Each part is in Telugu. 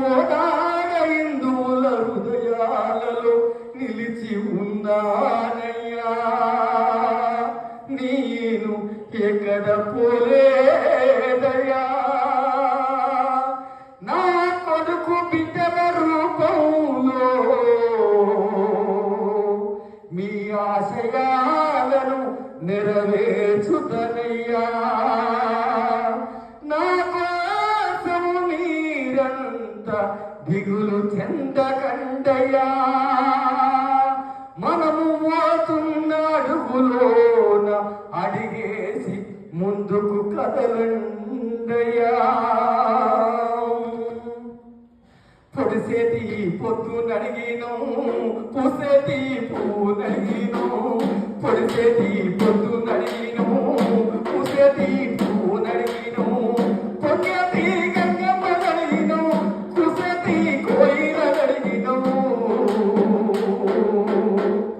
కోటాల హృదయాలలో నిలిచి ఉందానయ్యా నేను ఎక్కడ పోలేదయ్యా. నా కొడుకు బిడ్డల రూపంలో మీ ఆశయాలను నెరవేర్చుతనయ్యా మీరంత దిగులు చెందకండయ్యా. మనము పోతున్న అడుగులోన అడిగేసి ముందుకు కదలండయ్యా. పొడిసేటి పొద్దు నడిగిను పూసేటి పువ్వు నడిగిను పొడిసేటి పొద్దు నడిగిను పూసేటి ప్రేమ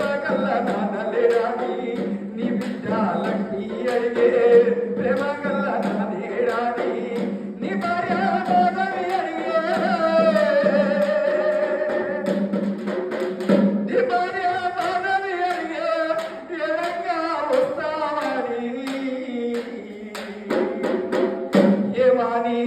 ప్రేమ కల్ల నాన్న నీ బిడ్డ అడిగే ప్రేమ కల్ల నీ భార్య అడిగే. నీ భార్య అడిగే ఎడంగా వస్తావని. ఏమని